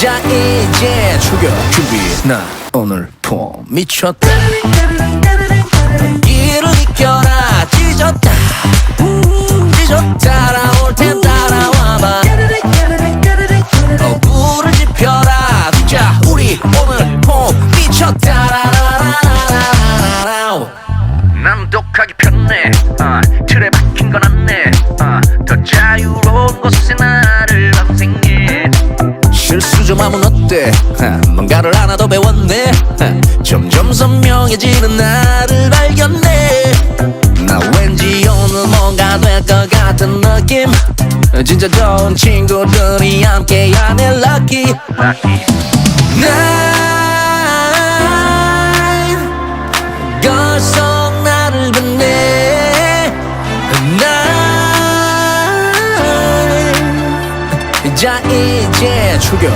자 이제 출격 준비. 나 오늘 폼 미쳤다. 이를 이겨라. 찢었다. 찢었다. 따라올 땐 따라와봐. 어, 불을 지펴라. 자 우리 오늘 폼 미쳤다. 라라라라라라라 난 독하기 편해 아, 틀에 박힌 건 안내 아, 더 자유로운 곳에 방생해 하면 어때? 하, 뭔가를 하나 더 배웠네. 하, 점점 선명해지는 나를 발견해. 나 왠지 오늘 뭔가 될 것 같은 느낌. 진짜 좋은 친구들이 함께하는 lucky. Lucky 난 걸속 나를 빛내 난 자 이제 출격